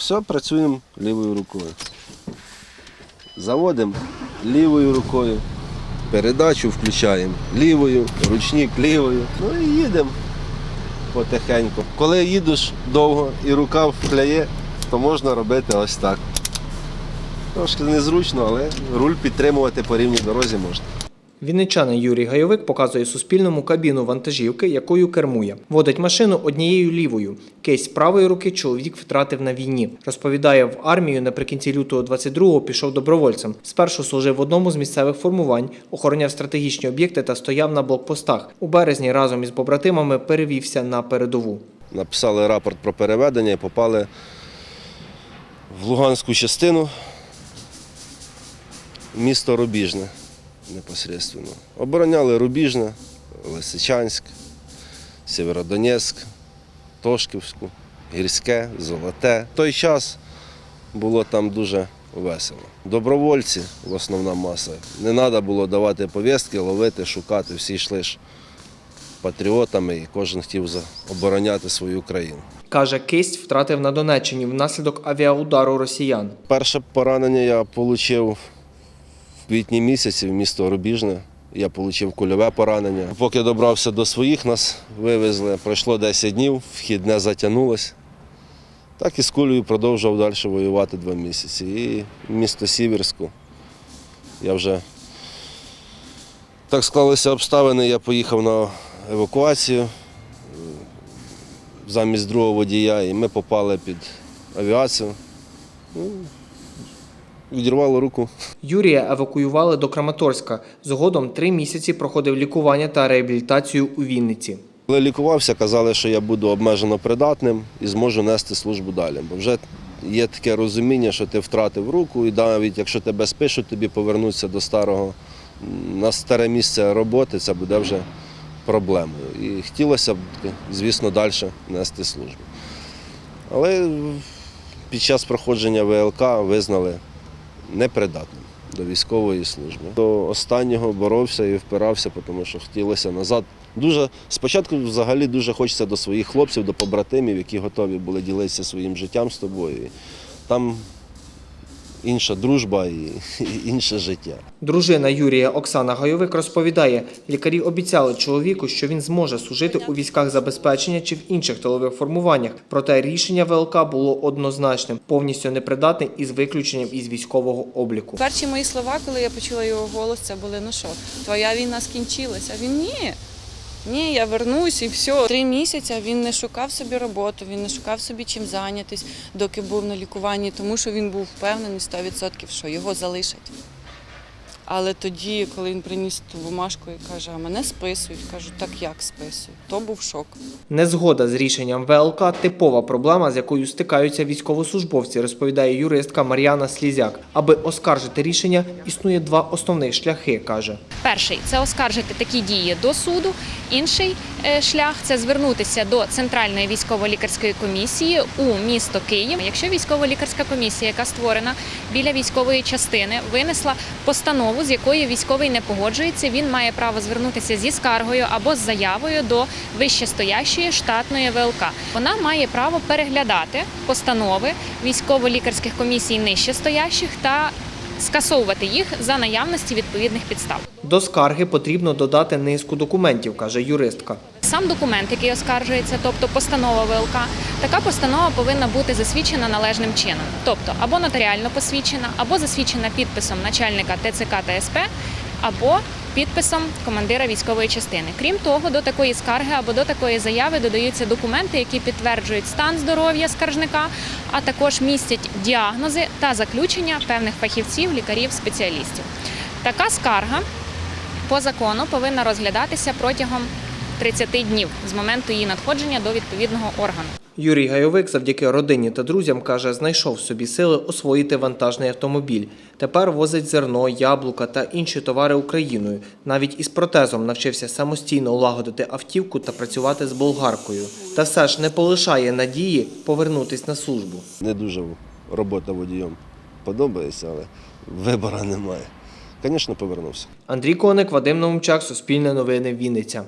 Все, працюємо лівою рукою. Заводимо лівою рукою, передачу включаємо лівою, ручник лівою. Ну і їдемо потихеньку. Коли їдеш довго і рука вкляє, то можна робити ось так. Трошки незручно, але руль підтримувати по рівній дорозі можна. Вінничанин Юрій Гайовик показує Суспільному кабіну вантажівки, якою кермує. Водить машину однією лівою. Кейс правої руки чоловік втратив на війні. Розповідає, в армію наприкінці лютого 22-го пішов добровольцем. Спершу служив в одному з місцевих формувань, охороняв стратегічні об'єкти та стояв на блокпостах. У березні разом із побратимами перевівся на передову. Написали рапорт про переведення і попали в Луганську частину, місто Рубіжне непосредственно. Обороняли Рубіжне, Лисичанськ, Сєвєродонецьк, Тошківську, Гірське, Золоте. В той час було там дуже весело. Добровольці, в основна маса. Не треба було давати повістки, ловити, шукати. Всі йшли ж патріотами і кожен хотів обороняти свою країну. Каже, кисть втратив на Донеччині внаслідок авіаудару росіян. Перше поранення я отримав квітні місяці в місто Рубіжне. Я отримав кульове поранення. Поки добрався до своїх, нас вивезли. Пройшло 10 днів, вхідне затягнулося. Так і з кулею продовжував далі воювати два місяці. І місто Сіверську я вже так склалися обставини, я поїхав на евакуацію е, замість другого водія, і ми попали під авіацію. Відірвало руку. Юрія евакуювали до Краматорська. Згодом три місяці проходив лікування та реабілітацію у Вінниці. Коли лікувався, казали, що я буду обмежено придатним і зможу нести службу далі. Бо вже є таке розуміння, що ти втратив руку, і навіть якщо тебе спишуть, тобі повернутися до старого на старе місце роботи, це буде вже проблемою. І хотілося б, звісно, далі нести службу. Але під час проходження ВЛК визнали непридатним до військової служби. До останнього боровся і впирався, тому що хотілося назад. Дуже спочатку взагалі дуже хочеться до своїх хлопців, до побратимів, які готові були ділитися своїм життям з тобою. Там інша дружба і, і інше життя. Дружина Юрія Оксана Гайовик розповідає, лікарі обіцяли чоловіку, що він зможе служити у військах забезпечення чи в інших тилових формуваннях. Проте рішення ВЛК було однозначним, повністю непридатний із виключенням із військового обліку. Перші мої слова, коли я почула його голос, це були ну що, твоя війна скінчилася. Він ні. Ні, я вернусь і все. Три місяці він не шукав собі роботу, він не шукав собі чим зайнятись, доки був на лікуванні, тому що він був впевнений 100%, що його залишать. Але тоді, коли він приніс ту бумажку і каже, а мене списують, кажу, так як списують? То був шок. Незгода з рішенням ВЛК типова проблема, з якою стикаються військовослужбовці, розповідає юристка Мар'яна Слізяк. Аби оскаржити рішення, існує два основних шляхи, каже. Перший це оскаржити такі дії до суду. Інший е, шлях це звернутися до Центральної військово-лікарської комісії у місто Київ. Якщо військово-лікарська комісія, яка створена біля військової частини, винесла постанову, з якою військовий не погоджується, він має право звернутися зі скаргою або з заявою до вищестоящої штатної ВЛК. Вона має право переглядати постанови військово-лікарських комісій нижчестоящих та скасовувати їх за наявності відповідних підстав. До скарги потрібно додати низку документів, каже юристка. Сам документ, який оскаржується, тобто постанова ВЛК, така постанова повинна бути засвідчена належним чином, тобто або нотаріально посвідчена, або засвідчена підписом начальника ТЦК та СП, або підписом командира військової частини. Крім того, до такої скарги або до такої заяви додаються документи, які підтверджують стан здоров'я скаржника, а також містять діагнози та заключення певних фахівців, лікарів, спеціалістів. Така скарга по закону повинна розглядатися протягом 30 днів з моменту її надходження до відповідного органу. Юрій Гайовик завдяки родині та друзям каже, знайшов в собі сили освоїти вантажний автомобіль. Тепер возить зерно, яблука та інші товари Україною. Навіть із протезом навчився самостійно лагодити автівку та працювати з болгаркою. Та все ж не полишає надії повернутись на службу. Не дуже робота водієм подобається, але вибору немає. Звісно, повернувся. Андрій Коник, Вадим Наумчак, Суспільне новини, Вінниця.